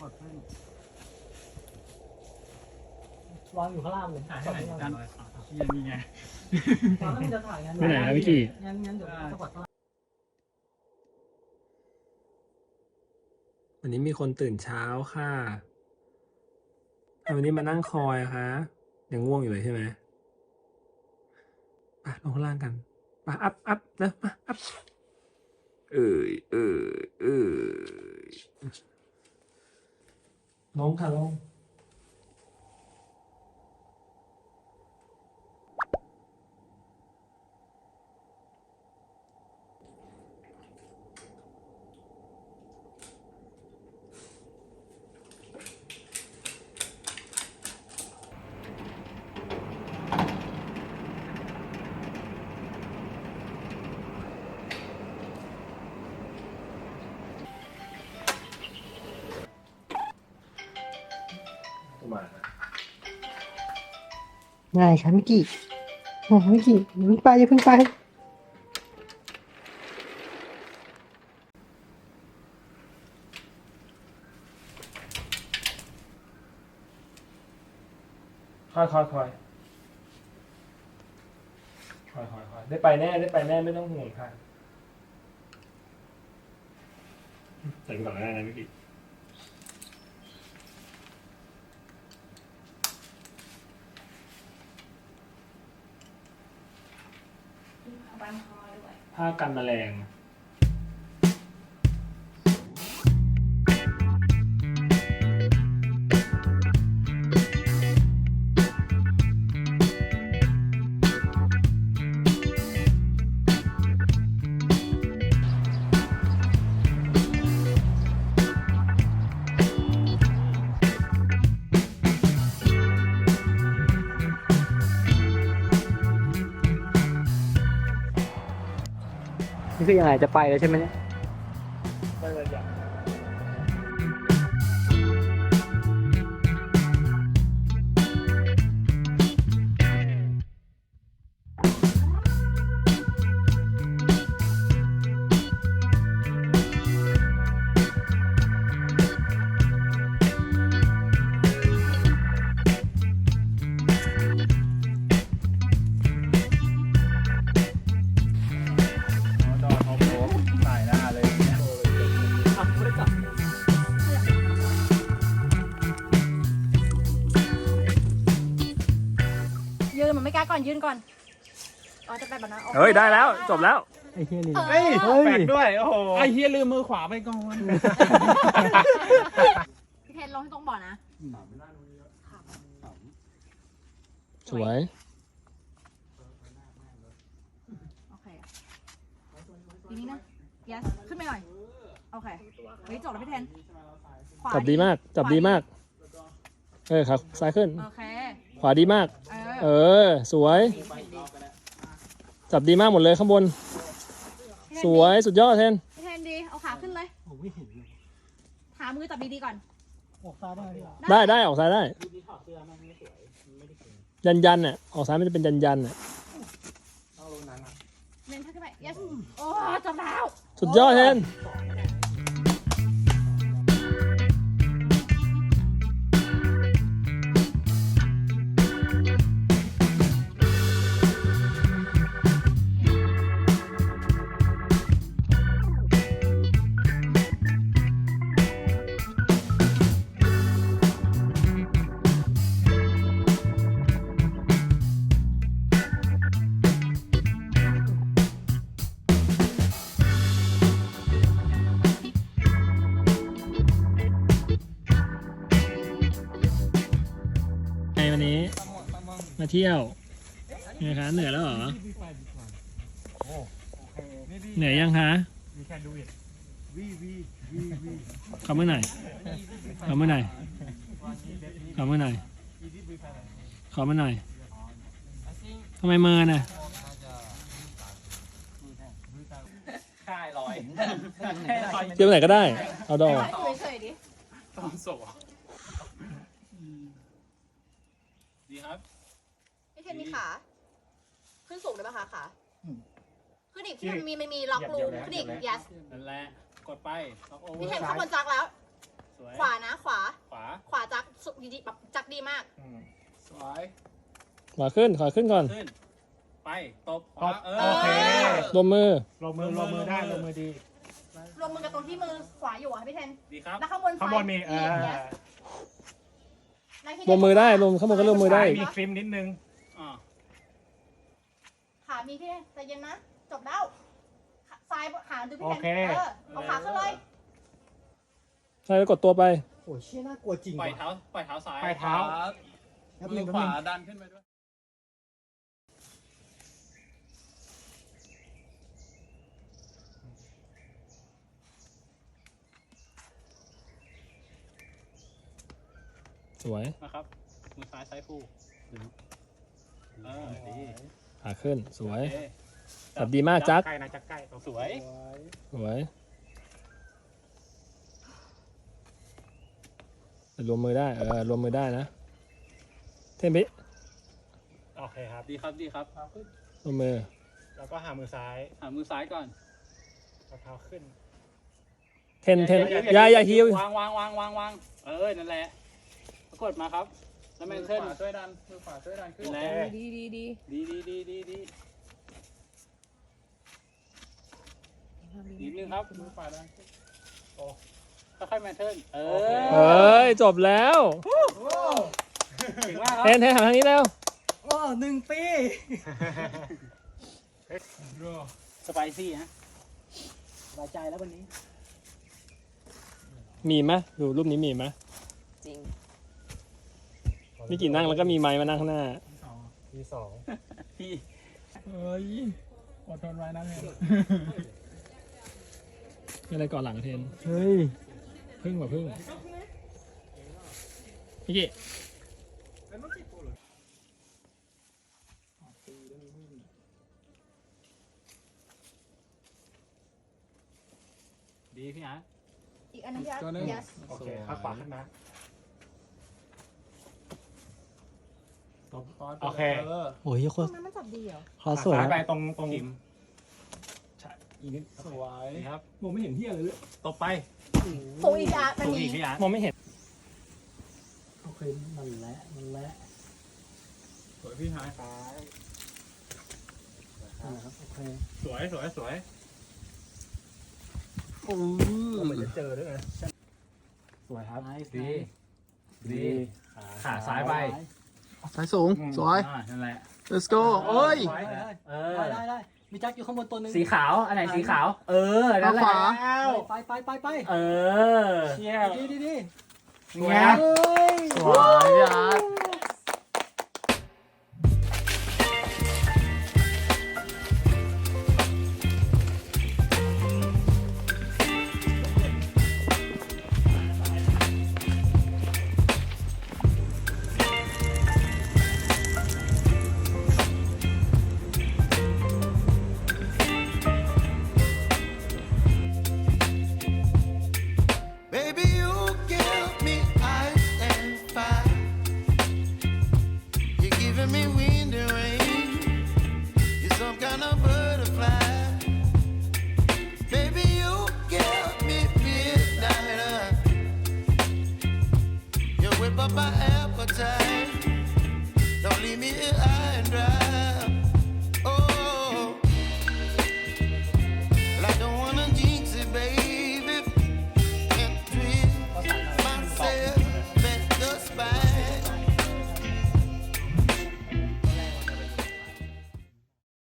กดขึ้นวางอยู่ข้างล่างเลยถ่ายให้หน่อยกันเฮียนี่ไงตอนนั้นมันจะถ่ายงั้นไม่ไหนครับพี่กี้งั้นงั้นเดี๋ยวสะบัดวันนี้มีคนตื่นเช้าค่ะวันนี้มานั่งคอยคะยังง่วงอยู่เลยใช่ไหมไปลงข้างล่างกันไปอัพอัพนะมาอัพเอ้ยเอ้ยเอ้ย ลง ได้ครับมิกกี้ได้ครับมิกกี้อย่าเพิ่งไปอย่าเพิ่งไปคอยคอยคอยคอยคอยคอยได้ไปแน่ได้ไปแน่ไม่ต้องห่วงค่ะใส่ก่อนก็ได้นะเมื่อกี้ เอาใบมะพร้าวด้วย ผ้ากันแมลง คือยังไงจะไปแล้วใช่ไหมเนี่ย ยืนมันไม่กล้าก่อนยืนก่อนอ๋อจะไปแบบนั้นโอคเฮ้ยได้แล้วจบแล้ว ไอ้เฮียนี่เฮ้ยเฮ้ยแปลกด้วย โอ้โห ไอเฮียลืมมือขวาไปก่อน พี่เทนลงให้ตรงบ่อนะสวย โอเคทีนี้นะ yes ขึ้นไปหน่อยโอเคเฮ้ยจบแล้วพี่เทนขวาจับดีมาก จับดีมาก เออครับซ้ายขึ้น โอเค ขวาดีมาก เอ เอออ สวย จับดีมากหมดเลยข้างบน สวยสุดยอดเทนพี่เทนดี เอาขาขึ้นเลยผมไม่เห็นเลยขามือจับดีๆก่อน ออกซ้ายได้ไหมพี่อะได้ได้ออกซ้ายได้ยันยันๆน่ะออกซ้ายมันจะเป็นยันยันๆน่ะเน้นขึ้นไป yes โอ้จบแล้วสุดยอดเทน ไงวันนี้ มาเที่ยวไงคะเหนื่อยแล้วเหรอเหนื่อยยังคะมีแค่ดูอิวีวีวีวีขอมือหน่อยขอมือหน่อยขอมือหน่อยขอมือหน่อยทำไมเมินอะค่ายลอยเที่ยวไหนก็ได้ เอาดอกเฉยๆดิต้องโสดี ครับ พี่เทนมีขา ขึ้นสูงได้ปะคะขาขึ้นอีกพี่เทนมีมันมีล็อกรูขึ้นอีก yes นั่นแหละกดไปล็อกโอเวอพี่ร์เทนเข้าบนซักแล้ว สวยขวานะขวา ขวาขวาจักสุดดีๆแบบจักดีมากสวยขวาขึ้นขวาขึ้นก่อนขึ้น ไปตบตบเอโอเครวมมือ ลงมือลงมือได้ลงมือดีรวมมือกับตรงที่มือขวาอยู่อะค่ะพี่เทนดีครับ แล้วข้างบนข้างบนมีเออ yes แล้วที่รวมมือได้รวมข้างบนก็รวมมือได้มีคลิมนิดนึงอ่าขามีพี่เทนใจเย็นนะจบแล้วขาซ้ายขาดูพี่โอเทนเคเออเอาขาขึ้นเลยใช่แล้วกดตัวไป โอ้ยเชี่ยน่ากลัวจริงปล่อยว่ะเท้าปล่อยเท้าซ้ายปล่อยเท้าแป๊บมืนึองแป๊บขนึวางดันขึ้นไปด้วย สวยนะครับมือซ้ายซ้ายฟูดึงเออดีขาขึ้นสวยโอเคจับดีมากจักใกล้นะจักใกล้ตรงสวย สวยรวมมือได้เออรวมมือได้นะ เทมพิโอเคครับ ดีครับดีครับรวมมือแล้วก็หามือซ้ายหามือซ้ายก่อนเอาเท้าขึ้น เทนเทนอยาอยาฮิววางวางวางวางวางเออนั่นแหละ กดมาครับแล้วแมนเทิลช่วยดันมือขวาช่วยดันขึ้นแล้วดีดีดีดีดีดีดีดีนิดนึงครับมือขวาดันขึ้นโอ้ค่อยๆแมนเทิลเออเอ้ยจบแล้วเก่งมากครัเทนเทนหันทางนี้แล้ว โอ้หนึ่งปี สไปซี่ฮะสบายใจแล้ววันนี้ มีไหมดูรูปนี้มีไหมจริง มีกี่นั่งแล้วก็มีไม้มานั่งข้างหน้า มีสองพี่เฮ้ยอดทนไว้นะเพื่อนมีอะไรก่อนหลังเทน เฮ้ย พึ่งกว่าพึ่งพี่กิดีพี่ฮะอีกอันนึงพี่อาร์ต yes โอเคข้างขวาขึ้น นะโอเคโอ้ยโคตรทำไมมันจับดีเหรอคอสวยซ้ายไปอะตรงตรงกิมอีกนิดสวยดีครับมองไม่เห็นที่อะไรเลยตบไปสูงอีกพี่อาร์ตมันถูกมีอีกพี่ฮะมองไม่เห็นโอเคมันแหละมันแหละสวยพี่ฮะซ้ายนะครับโอเคสวยสวยสวยโอ้เหมือนจะเจอด้วยนะสวยครับ ดีดี ขาซ้ายไป สายสูงสวย อ่านั่นแหละ let's go โอ้ยเออ ได้ได้ได้มีแจ็คอยู่ข้างบนตัวหนึ่งสีขาว อันไหนสีขาว เออ นั่นแหละเอาขวา ไปไปไปไปเออ เชี่ยดีดีดี สวยครับสวยพี่อาร์ต giving me wind and rain. You're some kind of butterfly. Baby, you give me midnight. You whip up my appetite. Don't leave me here.